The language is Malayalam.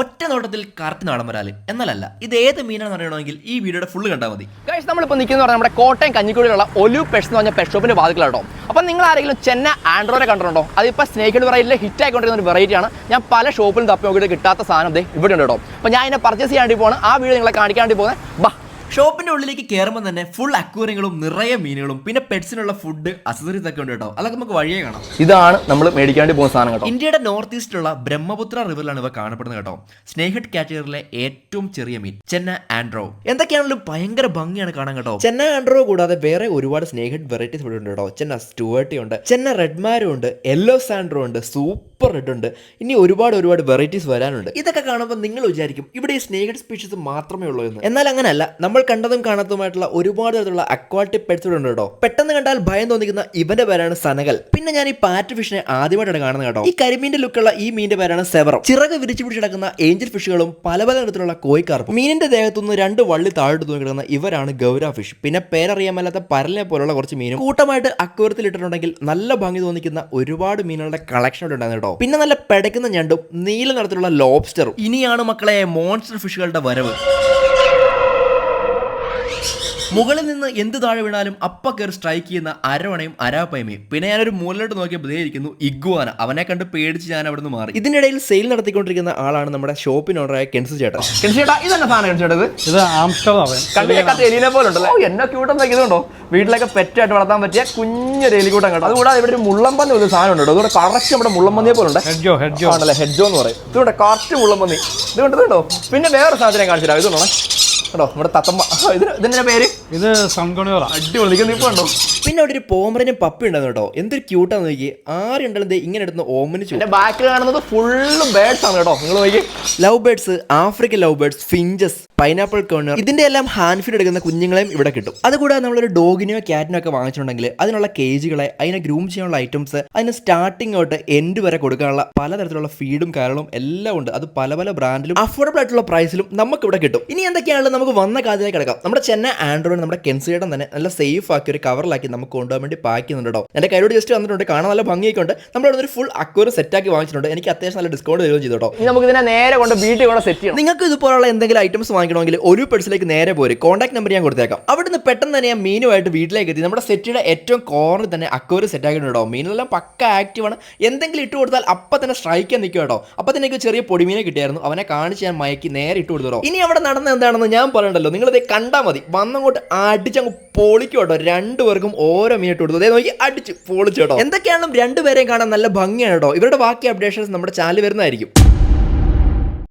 ഒറ്റ നോട്ടത്തിൽ കറക്റ്റ് നാടൻ വരാൽ. എന്നാലല്ല ഇത് ഏത് മീനാണെന്ന് അറിയണമെങ്കിൽ ഈ വീഡിയോയുടെ ഫുള്ള് കണ്ടാൽ മതി. കഴിച്ച് നമ്മളിപ്പോൾ നിൽക്കുന്ന പറഞ്ഞാൽ നമ്മുടെ കോട്ടയം കഞ്ഞിക്കുഴിയിലുള്ള ഒലു പെഷ് എന്ന് പറഞ്ഞ പെഷ് ഷോപ്പിന്റെ വാതിക്കലാട്ടോ അപ്പൊ നിങ്ങൾ ആരെങ്കിലും ചെന്ന ആൻഡ്രോയിനെ കണ്ടിട്ടുണ്ടോ? അതിപ്പോൾ സ്നേഹിൽ വെറൈറ്റിയിൽ ഹിറ്റ് ആയിക്കൊണ്ടിരുന്ന ഒരു വെറൈറ്റിയാണ് ഞാൻ പല ഷോപ്പിലും തപ്പി നോക്കിയിട്ട് കിട്ടാത്ത സാധനം ഇവിടെ ഉണ്ട് കേട്ടോ. അപ്പോൾ ഞാൻ ഇതിനെ പർച്ചേസ് ചെയ്യാൻ വേണ്ടി പോകണം ആ വീഡിയോ നിങ്ങളെ കാണിക്കാൻ വേണ്ടി പോകുന്നത്. ഷോപ്പിന്റെ ഉള്ളിലേക്ക് കയറുമ്പോൾ തന്നെ ഫുൾ അക്വറിയങ്ങളും നിറയെ മീനുകളും പിന്നെ പെറ്റ്സിനുള്ള ഫുഡ് അസസറീസ് ഒക്കെ ഉണ്ട് കേട്ടോ. അതൊക്കെ നമുക്ക് വഴിയെ കാണാം. ഇതാണ് നമ്മൾ മേടിക്കാൻ വേണ്ടി പോകുന്ന സാധനം കേട്ടോ. ഇന്ത്യയുടെ നോർത്ത് ഈസ്റ്റിലുള്ള ബ്രഹ്മപുത്ര റിവറിലാണ് ഇവ കാണപ്പെടുന്നത് കേട്ടോ. സ്നേഹഡ് കാറ്റഗറിയിലെ ഏറ്റവും ചെറിയ മീൻ ചെന്ന ആൻഡ്രോ. എന്തൊക്കെയാണെങ്കിലും ഭയങ്കര ഭംഗിയാണ് കാണാൻ കേട്ടോ. ചെന്ന ആൻഡ്രോ കൂടാതെ വേറെ ഒരുപാട് സ്നേഹഡ് വെറൈറ്റീസ് ഇവിടെ ഉണ്ട് കേട്ടോ. ചെന്ന സ്റ്റുവേർട്ടി ഉണ്ട് ചെന്ന റെഡ്മാരും ഉണ്ട് യെല്ലോ സാൻഡ്രോ ഉണ്ട് സൂപ്പർ റെഡ് ഉണ്ട്. ഇനി ഒരുപാട് ഒരുപാട് വെറൈറ്റീസ് വരാനുണ്ട്. ഇതൊക്കെ കാണുമ്പോൾ നിങ്ങൾ വിചാരിക്കും ഇവിടെ ഈ സ്നേഹഡ് സ്പീഷീസ് മാത്രമേ ഉള്ളൂ എന്ന്. എന്നാൽ അങ്ങനെയല്ല നമ്മൾ കണ്ടതും കാണാത്തതുമായിട്ടുള്ള ഒരുപാട് തരത്തിലുള്ള അക്വാട്ടിക് പെറ്റ്സ് ഇവിടെ ഉണ്ട് കേട്ടോ. പെട്ടെന്ന് കണ്ടാൽ ഭയം തോന്നിക്കുന്ന ഇവന്റെ പേരാണ് സനകൽ. പിന്നെ ഞാൻ ഈ പാറ്റ് ഫിഷിനെ ആദ്യമായിട്ടാണ് കാണുന്നത് കേട്ടോ. ഈ കരിമീന്റെ ലുക്കുള്ള ഈ മീനിന്റെ പേരാണ് സെവറം. ചിറക് വിരിച്ചു പിടിച്ച് കിടക്കുന്ന ഏഞ്ചൽ ഫിഷുകളും പല പല തരത്തിലുള്ള കോയിക്കാർപ്പും മീനിന്റെ ദേഹത്തുനിന്ന് രണ്ട് വള്ളി താഴോട്ട് കിടക്കുന്ന ഇവരാണ് ഗൗര ഫിഷ് പിന്നെ പേരറിയാൻ മേലാത്ത പരലിനെ പോലുള്ള കുറച്ച് മീനും കൂട്ടമായിട്ട് അക്വരത്തിൽ ഇട്ടിട്ടുണ്ടെങ്കിൽ നല്ല ഭംഗി തോന്നിക്കുന്ന ഒരുപാട് മീനുകളുടെ കളക്ഷൻ ഉണ്ടായിരുന്നു കേട്ടോ. പിന്നെ നല്ല പെടയ്ക്കുന്ന ഞണ്ടും നീല നിറത്തിലുള്ള ലോബ്സ്റ്ററും ഇനിയാണ് മക്കളെ മോൺസ്റ്റർ ഫിഷുകളുടെ വരവ്. മുകളിൽ നിന്ന് എന്ത് താഴെ വീണാലും അപ്പ കയറി സ്ട്രൈക്ക് ചെയ്യുന്ന അരവണയും അരാപ്പയമയും പിന്നെ ഞാനൊരു മൂലലോട്ട് നോക്കിയപ്പോൾ ദേ ഇരിക്കുന്നു ഇഗ്വാന. അവനെ കണ്ട് പേടിച്ച് ഞാൻ അവിടെ നിന്ന് മാറി. ഇതിനിടയിൽ സെയിൽ നടത്തിക്കൊണ്ടിരിക്കുന്ന ആളാണ് നമ്മുടെ ഷോപ്പിന് ഓണറായ കെൻസ് ചേട്ടൻ. ചേട്ടാ സാധനം ചേട്ടാ ഇത്? ഇത് ആംസ്റ്റർ അവൻ. കണ്ടിട്ട് എലിനെ പോലെ ഉണ്ടല്ലോ? ഓ, എന്നെ ക്യൂട്ടെന്ന് ഇതുണ്ടോ വീട്ടിലൊക്കെ പെറ്റായിട്ട് വളർത്താൻ പറ്റിയ കുഞ്ഞൊരു എലിക്കൂട്ടം കേട്ടോ അതുകൂടാതെ ഇവിടെ ഒരു മുള്ളമ്പന്നി ഒരു സാധനം ഉണ്ട് അതുകൂടെ കറക്റ്റ് നമ്മുടെ മുള്ളമ്പന്നിയെ പോലെ ഉണ്ട്. ഹെഡ്ജോ ഹെഡ്ജോ ആണല്ലേ ഹെഡ്ജോ എന്ന് പറയും. ഇതുകൊണ്ട് കറക്റ്റ് മുള്ളമ്പന്നി ഇതുകൊണ്ട് ഇതുണ്ടോ പിന്നെ വേറെ സാധനം കാണിച്ചിട്ടാണ് ഇതുകൊണ്ടാണ് ഇതുണ്ടോ? കേട്ടോ നമ്മുടെ തത്തമ്മ. ഇത് ഇതിന്റെ പേര്? ഇത് സൺകണിയോറ അടിപൊളി. കണ്ടോ? പിന്നെ അവിടെ ഒരു പോമറിനും പപ്പി ഉണ്ടായിരുന്നു കേട്ടോ. എന്തൊരു ക്യൂട്ടാന്ന് നോക്കി ആരുണ്ടെന്ന് ദേ ഇങ്ങനെ എടുത്ത് ഓമനിച്ചു എന്റെ ബാക്കിൽ കാണുന്നത് ഫുള്ളും ബേർഡ്സ് ആണ് കേട്ടോ. നിങ്ങൾ നോക്കി love birds African love birds finches pineapple corner ഇതിന്റെ എല്ലാം ഹാൻഡ് ഫീഡ് എടുക്കുന്ന കുഞ്ഞുങ്ങളെയും ഇവിടെ കിട്ടും. അതുകൂടാതെ നമ്മളൊരു ഡോഗിനെയോ ക്യാറ്റിനോ ഒക്കെ വാങ്ങിച്ചിട്ടുണ്ടെങ്കിൽ അതിനുള്ള കേജുകളെ അതിനെ ഗ്രൂം ചെയ്യാനുള്ള ഐറ്റംസ് അതിന് സ്റ്റാർട്ടിംഗ് തൊട്ട് എൻഡ് വരെ കൊടുക്കാനുള്ള പലതരത്തിലുള്ള ഫീഡും കാര്യങ്ങളും എല്ലാം ഉണ്ട്. അത് പല പല ബ്രാൻഡിലും അഫോർഡബിൾ ആയിട്ടുള്ള പ്രൈസിലും നമുക്ക് ഇവിടെ കിട്ടും. ഇനി എന്തൊക്കെയാണെങ്കിലും നമുക്ക് വന്ന കാര്യത്തിലേക്ക് കിടക്കാം. നമ്മുടെ ചെന്നൈ ആൻഡ്രോയിഡ് നമ്മുടെ കെൻസിയേട്ടൻ തന്നെ നല്ല സേഫ് ആക്കി ഒരു കവറിലാക്കി നമുക്ക് കൊണ്ടുപോകാൻ വേണ്ടി പാക്ക് ചെയ്യുന്നുണ്ട് എന്റെ കയ്യിലോട് ജസ്റ്റ് വന്നിട്ടുണ്ട്. കാണാൻ നല്ല ഭംഗിയൊക്കെ ഉണ്ട് നമ്മളിവിടെ ഒരു ഫുൾ അക്വർ സെറ്റ് ആക്കി വാങ്ങിച്ചിട്ടുണ്ട്. എനിക്ക് അത്യാവശ്യം നല്ല ഡിസ്കൗണ്ട് തരുകയും ചെയ്തു നമുക്ക് ഇതിനെ നേരെ കൊണ്ട് വീട്ടിൽ കൊണ്ട് സെറ്റ് ചെയ്യണം. നിങ്ങൾക്ക് ഇതുപോലുള്ള എന്തെങ്കിലും ഐറ്റംസ് വാങ്ങിക്കണമെങ്കിൽ ഒരു പേഴ്സിലേക്ക് നേരെ പോരും. കോൺടാക്ട് നമ്പർ ഞാൻ കൊടുത്തേക്കാം. അവിടുന്ന് പെട്ടെന്ന് തന്നെ ഞാൻ മീനുമായിട്ട് വീട്ടിലേക്ക് എത്തി. നമ്മുടെ സെറ്റിയുടെ ഏറ്റവും കോർണർ തന്നെ അക്കോര് സെറ്റ് ആക്കിയിട്ടുണ്ടോ മീനെല്ലാം പക്ക ആക്റ്റീവ് ആണ്. എന്തെങ്കിലും ഇട്ട് കൊടുത്താൽ അപ്പം തന്നെ സ്ട്രൈക്ക് ചെയ്യാൻ നിൽക്കും കേട്ടോ അപ്പം തന്നെ ചെറിയ പൊടിമീനെ കിട്ടിയായിരുന്നു. അവനെ കാണിച്ച് ഞാൻ മയക്കി നേരെ ഇട്ട് കൊടുത്തോ ഇനി അവിടെ നടന്ന എന്താണെന്ന് ഞാൻ പറയണ്ടല്ലോ നിങ്ങളിത് കണ്ടാൽ മതി. വന്നങ്ങോട്ട് അടിച്ചങ്ങ് പൊളിക്കും കേട്ടോ. രണ്ടുപേർക്കും ഓരോ ഇട്ട് കൊടുത്തു. അതേ നോക്കി അടിച്ച് പൊളിച്ചു കേട്ടോ. എന്തൊക്കെയാണെങ്കിലും രണ്ടുപേരെയും കാണാൻ നല്ല ഭംഗിയാണ് കേട്ടോ. ഇവരുടെ ബാക്കി അപ്ഡേഷൻസ് നമ്മുടെ ചാനൽ വരുന്നതായിരിക്കും.